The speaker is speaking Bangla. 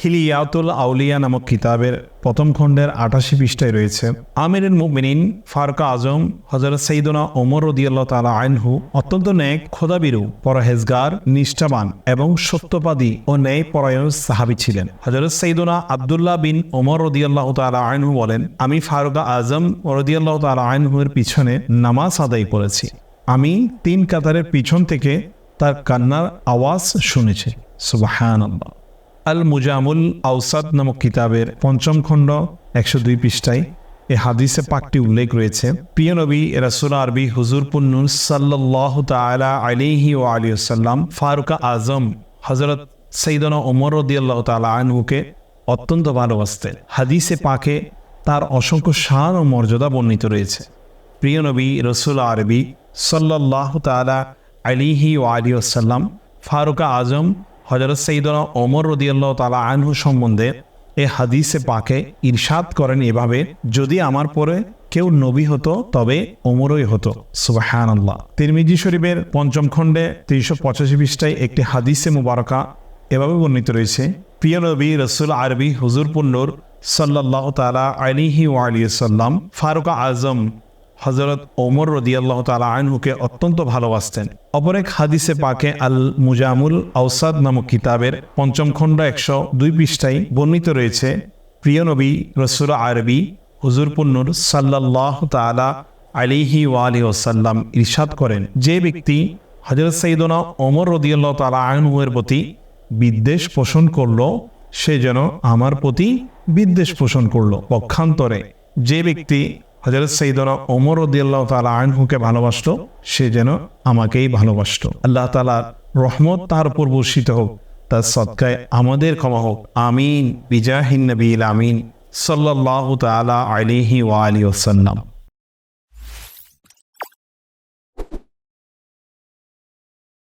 হিলিয়াতুল আউলিয়া নামক কিতাবের প্রথম খণ্ডের আটাশি পৃষ্ঠায় রয়েছে, আমিরুল মুমিনিন ফারুক আজম হজরত সঈদনা ওমর রদিয়াল্লাহ তালা আইনহু অত্যন্ত ন্যায় খোদাবিরু, পরহেজগার, নিষ্ঠাবান এবং সত্যবাদী ও ন্যায় পরায়ণ সাহাবি ছিলেন। হজরত সঈদনা আবদুল্লাহ বিন ওমর রদিয়াল্লাহ তালা আইনহু বলেন, আমি ফারুকা আজম রদিয়াল্লাহ তালা আইনহুয়ের পিছনে নামাজ আদায় করেছি। আমি তিন কাতারের পিছন থেকে তার কান্নার আওয়াজ শুনেছি। সুবাহান আল মুজামুল আউসাদ নামক কিতাবের পঞ্চম খণ্ড, একশো দুই পৃষ্ঠায় এ হাদিসে পাকটি উল্লেখ রয়েছে। প্রিয় নবী রাসুল আরবি হুজুর পুন্নুর সাল্লাহ তালা আলিহি ও আলী সাল্লাম ফারুকা আজম হজরত সৈদনা ওমর রদিয়াল্লাহ তালা আনহুকে অত্যন্ত ভালোবাসতেন। হাদিসে পাকে তার অসংখ্য শান ও মর্যাদা বর্ণিত রয়েছে। প্রিয় নবী, রসুল আরবি সাল্লাহ তালা আলিহি ও আলী আসাল্লাম ফারুকা আজম হজরত সঈদনা ওমর রদিয়াল্লাহ তালা আনহু সম্বন্ধে এ হাদিসে পাকে ইরশাদ করেন এভাবে, যদি আমার পরে কেউ নবী হতো, তবে ওমরই হতো। সুবাহান আল্লাহ তিরমিজি শরীফের পঞ্চম খণ্ডে তিনশো পঁচাশি পৃষ্ঠায় একটি হাদিসে মুবারকা এভাবে বর্ণিত রয়েছে, প্রিয় নবী রসুল আরবি হুজুরপুন্নুর সাল্লাহ তালা আলিহি ওয়ালিয়াল্লাম ফারুকা আজম হজরত ওমর রদিয়াল্লাহ তালা আনহুকে অত্যন্ত ভালোবাসতেন। অপর এক হাদিসে পাকে আল মুজামুল আউসাদ নামক কিতাবের পঞ্চম খণ্ড একশো দুই পৃষ্ঠায় বর্ণিত রয়েছে, প্রিয় নবী, রসুল আরবি হুজুরপুন্নুর সাল্লাহ তালা আলিহি ওয়ালি ওসাল্লাম ইরশাদ করেন, যে ব্যক্তি হজরত সঈদনা ওমর রদিয়াল্লাহ তালা আনহুয়ের প্রতি বিদ্বেষ পোষণ করল, সে যেন আমার প্রতি বিদ্বেষ পোষণ করল। পক্ষান্তরে যে ব্যক্তি হজরত সঈদনা ওমর রদিয়াল্লাহ তালা আইনহুকে ভালোবাসত, সে যেন আমাকেই ভালোবাসত। আল্লাহ তালার রহমত তার উপর বর্ষিত হোক, তার সৎকায় আমাদের ক্ষমা হোক। আমিন। বিজাহিন নবীল আমিন। সাল্লাহ তালা আলিহি ওয়া আলী ওসাল্লাম